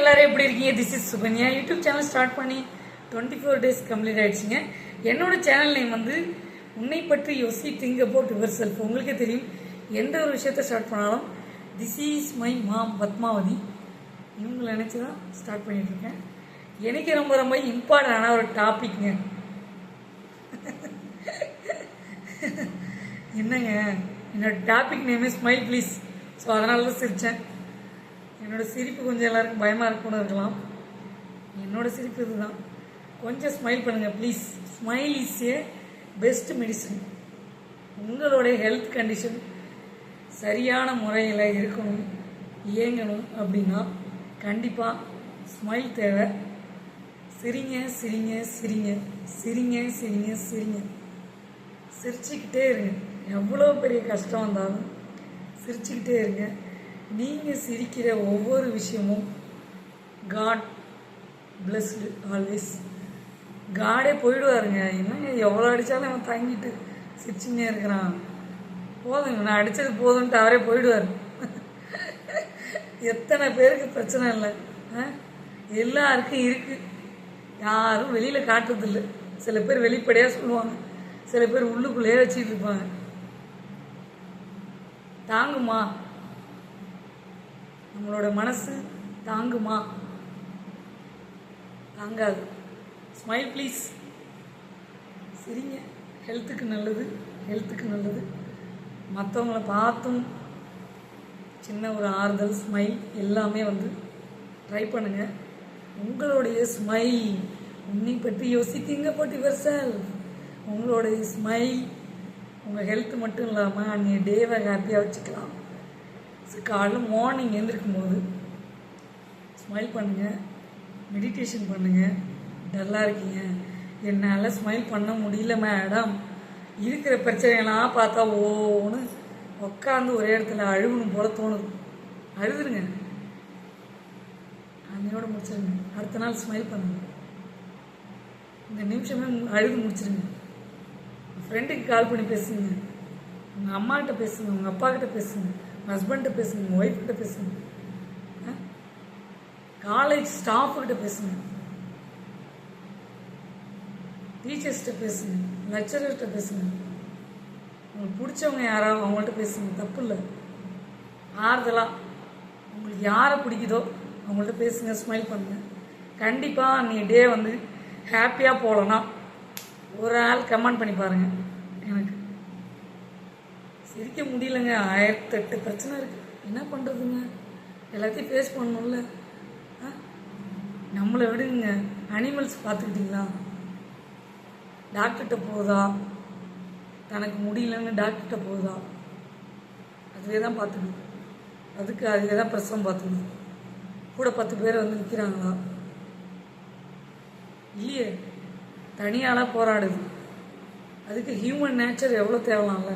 எல்லாரும் எப்படி இருக்கீங்க? This is Sukanya YouTube channel start பண்ணி டுவெண்ட்டி ஃபோர் டேஸ் கம்ப்ளீட் ஆயிடுச்சுங்க. என்னோட சேனல் நேம் வந்து உன்னை பற்றி யோசி திங்க் அபவுட் யுவர் செல்ஃப் உங்களுக்கே தெரியும் எந்த ஒரு விஷயத்த ஸ்டார்ட் பண்ணாலும் this is my mom Padmavathi. இவங்களை நினச்சி தான் ஸ்டார்ட் பண்ணிட்டு இருக்கேன். எனக்கு ரொம்ப ரொம்ப இம்பார்ட்டண்டான ஒரு டாபிக்ங்க என்னங்க? என்னோட topic name is smile please so அதனால தான் சிரித்தேன் என்னோட சிரிப்பு கொஞ்சம் எல்லாருக்கும் பயமாக இருக்கும்னு இருக்கலாம். என்னோட சிரிப்பு இதுதான். கொஞ்சம் ஸ்மைல் பண்ணுங்கள் please smile is a best medicine உங்களுடைய ஹெல்த் கண்டிஷன் சரியான முறையில் இருக்கணும் இயங்கணும் அப்படின்னா கண்டிப்பாக ஸ்மைல் தேவை. சிரிங்க சிரிங்க சிரிங்க. சிரிங்க சிரிங்க சிரிங்க. சிரிச்சுக்கிட்டே இருங்க. எவ்வளோ பெரிய கஷ்டம் வந்தாலும் சிரிச்சுக்கிட்டே இருங்க. நீங்கள் சிரிக்கிற ஒவ்வொரு விஷயமும் காட் பிளஸ்டு ஆல்வேஸ் காடே போயிடுவாருங்க. என்னங்க எவ்வளோ அடித்தாலும் அவன் தங்கிட்டு சிரிச்சுன்னே இருக்கிறான். போதுங்க நான் அடித்தது போதும்ன்ட்டு அவரே போயிடுவார். எத்தனை பேருக்கு பிரச்சனை இல்லை. ஆ? எல்லாருக்கும் இருக்குது யாரும் வெளியில் காட்டுறதில்ல. சில பேர் வெளிப்படையாக சொல்லுவாங்க. சில பேர் உள்ளுக்குள்ளேயே வச்சுட்டு இருப்பாங்க. தாங்குமா? உங்களோட மனசு தாங்குமா? தாங்காது. ஸ்மைல் ப்ளீஸ் சரிங்க. ஹெல்த்துக்கு நல்லது ஹெல்த்துக்கு நல்லது. மற்றவங்கள பார்த்தும் சின்ன ஒரு ஆறுதல் ஸ்மைல் எல்லாமே வந்து ட்ரை பண்ணுங்க. உங்களுடைய ஸ்மைல் உன்னை பற்றி யோசித்தீங்க பட் யுவர் உங்களுடைய ஸ்மைல் உங்கள் ஹெல்த் மட்டும் இல்லாமல் அன்றைய டேவை ஹாப்பியாக வச்சுக்கலாம். ஸோ காலைல மார்னிங் எழுந்திருக்கும் போது ஸ்மைல் பண்ணுங்கள் மெடிடேஷன் பண்ணுங்கள் டல்லாக இருக்கீங்க. என்னால் ஸ்மைல் பண்ண முடியல மேடம் இருக்கிற பிரச்சனையெல்லாம் பார்த்தா ஓன்னு உட்காந்து ஒரே இடத்துல அழுகணும் போல தோணுது. அழுதுருங்க. அன்னையோட முடிச்சிருங்க. அடுத்த நாள் ஸ்மைல் பண்ணுங்க. இந்த நிமிஷமே அழுது முடிச்சிருங்க. ஃப்ரெண்டுக்கு கால் பண்ணி பேசுங்க. உங்கள் அம்மாக்கிட்ட பேசுங்க. உங்கள் அப்பாக்கிட்ட பேசுங்க. ஹஸ்பண்ட்ட பேசுங்க உங்கள் ஒய்ஃப் கிட்ட பேசுங்க காலேஜ் ஸ்டாஃப்கிட்ட பேசுங்க டீச்சர்ஸ்கிட்ட பேசுங்க லெக்சரர்கிட்ட பேசுங்க உங்களுக்கு பிடிச்சவங்க யாராவது அவங்கள்ட்ட பேசுங்க தப்பு இல்லை ஆறுதலாக உங்களுக்கு யாரை பிடிக்குதோ அவங்கள்ட்ட பேசுங்க ஸ்மைல் பண்ணுங்க. கண்டிப்பாக நீ டே வந்து ஹாப்பியாக போகலன்னா ஒரு ஆள் கமெண்ட் பண்ணி பாருங்கள் எனக்கு சிரிக்க முடியலங்க. ஆயிரத்தெட்டு பிரச்சனை இருக்கு. என்ன பண்ணுறதுங்க எல்லாத்தையும் ஃபேஸ் பண்ணணும்ல. ஆ? நம்மளை விடுங்க. அனிமல்ஸ் பார்த்துக்கிட்டிங்களா? டாக்டர்கிட்ட போகுதா தனக்கு முடியலன்னு டாக்டர்கிட்ட போகுதா அதுவே தான் பார்த்துக்கணும். அதுக்கு அதுவே தான் பிரசவம் பார்த்துக்கணும். கூட பத்து பேர் வந்து நிற்கிறாங்களா இல்லையே. தனியாலாம் போராடுது. அதுக்கு ஹியூமன் நேச்சர் எவ்வளோ தேவலாம்ல.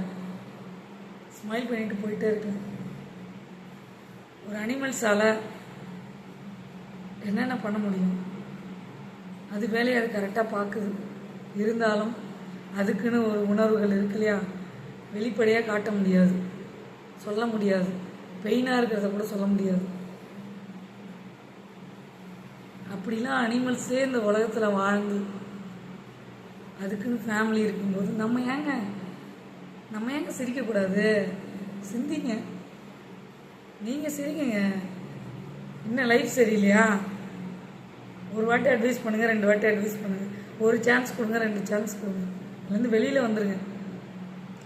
ஸ்மைல் பண்ணிட்டு போயிட்டே இருக்கேன் ஒரு அனிமல்ஸால் என்னென்ன பண்ண முடியும்? அது வேலையை அது கரெக்டாக பார்க்குது. இருந்தாலும் அதுக்குன்னு ஒரு உணர்வுகள் இருக்கு இல்லையா? வெளிப்படையாக காட்ட முடியாது. சொல்ல முடியாது. பெயினாக இருக்கிறத கூட சொல்ல முடியாது. அப்படிலாம் அனிமல்ஸே இந்த உலகத்தில் வாழ்ந்து அதுக்குன்னு ஃபேமிலி இருக்கும்போது நம்ம ஏங்க நம்ம ஏங்க சிரிக்கக்கூடாது? சிந்திங்க. நீங்கள் சிரிங்க இன்னும் லைஃப் சரியில்லையா? ஒரு வாட்டி அட்வைஸ் பண்ணுங்கள் ரெண்டு வாட்டி அட்வைஸ் பண்ணுங்கள் ஒரு சான்ஸ் கொடுங்க ரெண்டு சான்ஸ் கொடுங்க. அதுலேருந்து வெளியில் வந்துருங்க.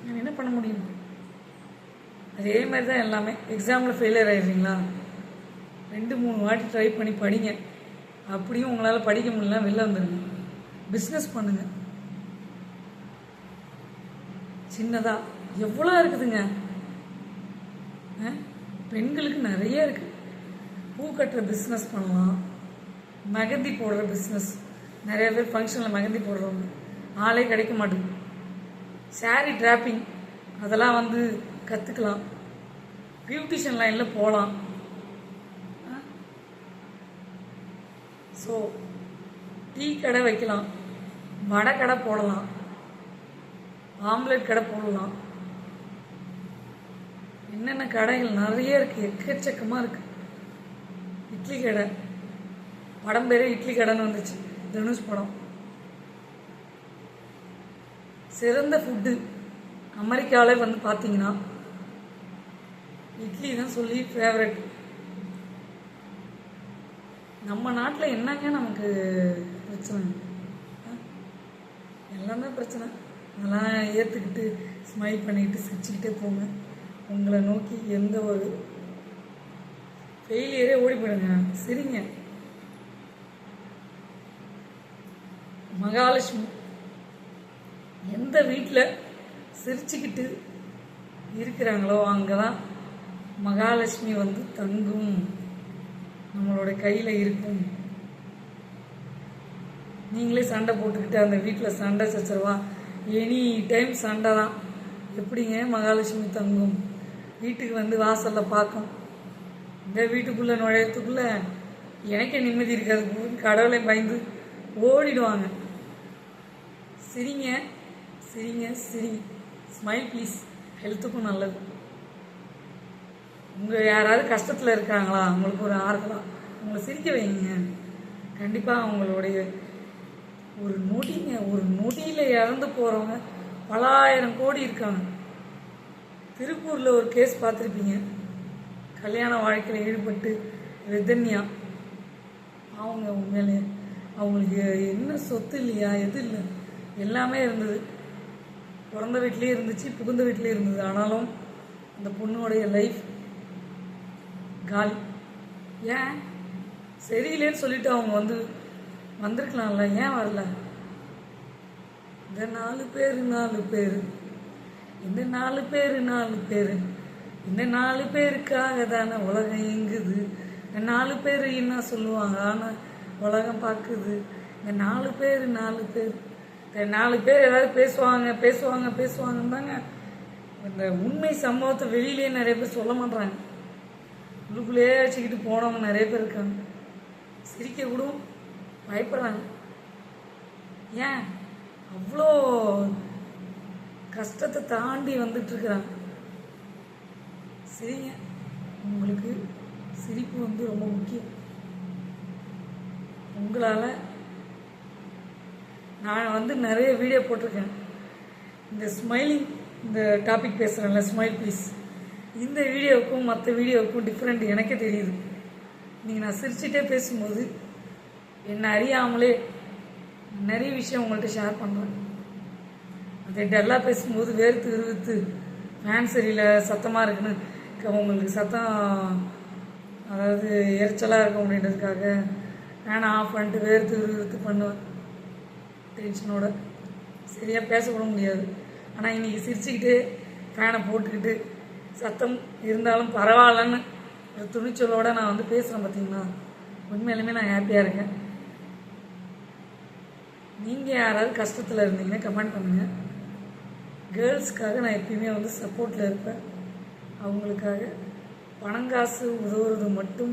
நான் என்ன பண்ண முடியும்? அதே மாதிரி தான் எல்லாமே எக்ஸாமில் ஃபெயிலியர் ஆயிடுறீங்களா ரெண்டு மூணு வாட்டி ட்ரை பண்ணி படிங்க. அப்படியும் உங்களால் படிக்க முடியல வெளில வந்துடுங்க பிஸ்னஸ் பண்ணுங்கள் சின்னதாக எவ்வளோ இருக்குதுங்க? ஆ? பெண்களுக்கு நிறைய இருக்கு. பூ கட்டுற பிஸ்னஸ் பண்ணலாம். மெகந்தி போடுற பிஸ்னஸ் நிறைய பேர் ஃபங்க்ஷனில் மெகந்தி போடுறவங்க. ஆளே கிடைக்க மாட்டேங்குது. saree டிராப்பிங் அதெல்லாம் வந்து கற்றுக்கலாம் பியூட்டிஷியன் லைனில் போகலாம் ஸோ டீ கடை வைக்கலாம். வடை கடை போடலாம். ஆம்லெட் கடை போடலாம் என்னென்ன கடைகள் நிறைய இருக்குது எக்கச்சக்கமாக இருக்குது இட்லி கடை. படம் பேரே இட்லி கடைன்னு வந்துச்சு. தனுஷ் படம். சிறந்த ஃபுட்டு அமெரிக்காவிலே வந்து பார்த்தீங்கன்னா இட்லி தான் சொல்லி ஃபேவரட் நம்ம நாட்டில் என்னங்க நமக்கு பிரச்சனை? ஆ? எல்லாமே பிரச்சனை. அதெல்லாம் ஏற்றுக்கிட்டு ஸ்மைல் பண்ணிக்கிட்டு சிரிச்சுக்கிட்டே போங்க. உங்களை நோக்கி எந்த ஒரு ஃபெயிலியரே ஓடி போயிடுங்க. சரிங்க. மகாலட்சுமி எந்த வீட்டில் சிரிச்சுக்கிட்டு இருக்கிறாங்களோ அங்கே தான் மகாலட்சுமி வந்து தங்கும். நம்மளோட கையில் இருக்கும். நீங்களே சண்டை போட்டுக்கிட்டு அந்த வீட்டில் சண்டை சச்சரவா எனி டைம் சண்டை தான். எப்படிங்க மகாலட்சுமி தங்கும்? வீட்டுக்கு வந்து வாசலில் பார்க்கும். இந்த வீட்டுக்குள்ளே நுழையத்துக்குள்ளே எனக்கே நிம்மதி இருக்காது. கடவுளை பயந்து ஓடிடுவாங்க. சிரிங்க சிரிங்க சிரிங்க ஸ்மைல் ப்ளீஸ் ஹெல்த்துக்கும் நல்லது. உங்கள் யாராவது கஷ்டத்தில் இருக்காங்களா? அவங்களுக்கு ஒரு ஆறுதலாக உங்களை சிரிக்க வைங்க. கண்டிப்பாக அவங்களுடைய ஒரு நொடிங்க ஒரு நொடியில் இறந்து போகிறவங்க பலாயிரம் கோடி இருக்காங்க. திருப்பூரில் ஒரு கேஸ் பார்த்துருப்பீங்க. கல்யாண வாழ்க்கையில் ஈடுபட்டு வெதன்யா. அவங்க உண்மையிலே அவங்களுக்கு என்ன சொத்து இல்லையா எது இல்லை எல்லாமே இருந்தது. பிறந்த வீட்லேயே இருந்துச்சு புகுந்த வீட்லேயே இருந்தது. ஆனாலும் அந்த பொண்ணுடைய லைஃப் காலி. ஏன்? சரியில்லைன்னு சொல்லிட்டு அவங்க வந்து வந்திருக்கலாம்ல ஏன் வரல? இந்த நாலு பேர் நாலு பேர். இந்த நாலு பேர் நாலு பேர். இந்த நாலு பேருக்காக தானே உலகம் இயங்குது. இந்த நாலு பேர் என்ன சொல்லுவாங்க? ஆனால் உலகம் பார்க்குது. இந்த நாலு பேர் நாலு பேர். இந்த நாலு பேர் ஏதாவது பேசுவாங்க பேசுவாங்க பேசுவாங்கன்னு தாங்க இந்த உண்மை சம்பவத்தை வெளியிலேயே நிறைய பேர் சொல்ல மாட்றாங்க. உள்ளுக்குள்ளேயே வச்சுக்கிட்டு போனவங்க நிறைய பேர் இருக்காங்க. சிரிக்க கூட பயப்படுறாங்க. ஏன்? அவ்வளோ கஷ்டத்தை தாண்டி வந்துட்டு இருக்கிறாங்க சரிங்க. உங்களுக்கு சிரிப்பு வந்து ரொம்ப முக்கியம். உங்களால் நான் வந்து நிறைய வீடியோ போட்டிருக்கேன். இந்த ஸ்மைலிங் இந்த டாபிக் பேசுகிறேன்ல ஸ்மைல் ப்ளீஸ் இந்த வீடியோவுக்கும் மற்ற வீடியோவுக்கும் டிஃப்ரெண்ட் எனக்கே தெரியுது. நீங்கள் நான் சிரிச்சிட்டே பேசும்போது என்னை அறியாமலே நிறைய விஷயம் உங்கள்கிட்ட ஷேர் பண்ணுவேன் அதை டல்லாக பேசும்போது வேர்த்து விறுவித்து ஃபேன் சரியில்லை சத்தமாக இருக்குன்னு உங்களுக்கு சத்தம் அதாவது எரிச்சலாக இருக்கும் அப்படின்றதுக்காக ஃபேனை ஆஃப் பண்ணிட்டு வேர்த்து விறுவிறுத்து பண்ணுவேன். டென்ஷனோட சரியாக பேசக்கூட முடியாது. ஆனால் இன்றைக்கி சிரிச்சுக்கிட்டு ஃபேனை போட்டுக்கிட்டு சத்தம் இருந்தாலும் பரவாயில்லன்னு ஒரு துணிச்சலோடு நான் வந்து பேசுகிறேன் பார்த்தீங்களா உண்மையிலுமே நான் ஹாப்பியாக இருக்கேன். நீங்கள் யாராவது கஷ்டத்தில் இருந்தீங்கன்னா கமெண்ட் பண்ணுங்கள் கேர்ள்ஸ்க்காக நான் எப்பயுமே வந்து சப்போர்ட்டில் இருப்பேன். அவங்களுக்காக பணங்காசு உதவுறது மட்டும்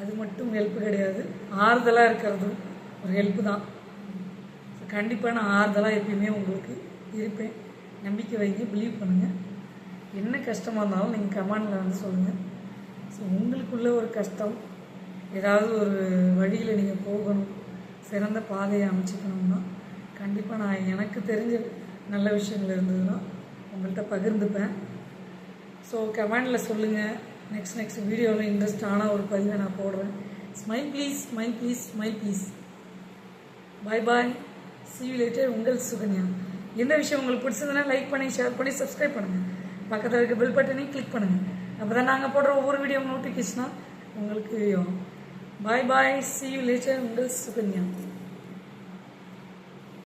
அது மட்டும் ஹெல்ப் கிடையாது. ஆறுதலாக இருக்கிறதும் ஒரு ஹெல்ப்பு தான். கண்டிப்பாக நான் ஆறுதலாக எப்பயுமே உங்களுக்கு இருப்பேன். நம்பிக்கை வைங்க பிலீவ் பண்ணுங்கள் என்ன கஷ்டமாக இருந்தாலும் நீங்கள் கமெண்டில் வந்து சொல்லுங்கள் ஸோ உங்களுக்குள்ள ஒரு கஷ்டம் ஏதாவது ஒரு வழியில் நீங்கள் போகணும். சிறந்த பாதையை அமைச்சிக்கணும்னா கண்டிப்பாக நான் எனக்கு தெரிஞ்ச நல்ல விஷயங்கள் இருந்ததுன்னா உங்கள்கிட்ட பகிர்ந்துப்பேன். ஸோ கமெண்டில் சொல்லுங்கள் நெக்ஸ்ட் நெக்ஸ்ட் வீடியோவில் இன்ட்ரெஸ்டான ஒரு பதிவை நான் போடுறேன். Smile please smile please smile please bye bye see you உங்கள் சுகன்யா. எந்த விஷயம் உங்களுக்கு பிடிச்சதுன்னா லைக் பண்ணி ஷேர் பண்ணி சப்ஸ்கிரைப் பண்ணுங்கள் பக்கத்தில் இருக்க பெல் பட்டனையும் கிளிக் பண்ணுங்கள் அப்போ தான் நாங்கள் போடுற ஒவ்வொரு வீடியோ நோட்டிஃபிகேஷனாக உங்களுக்கு bye bye see you later உங்கள் சுகன்யா.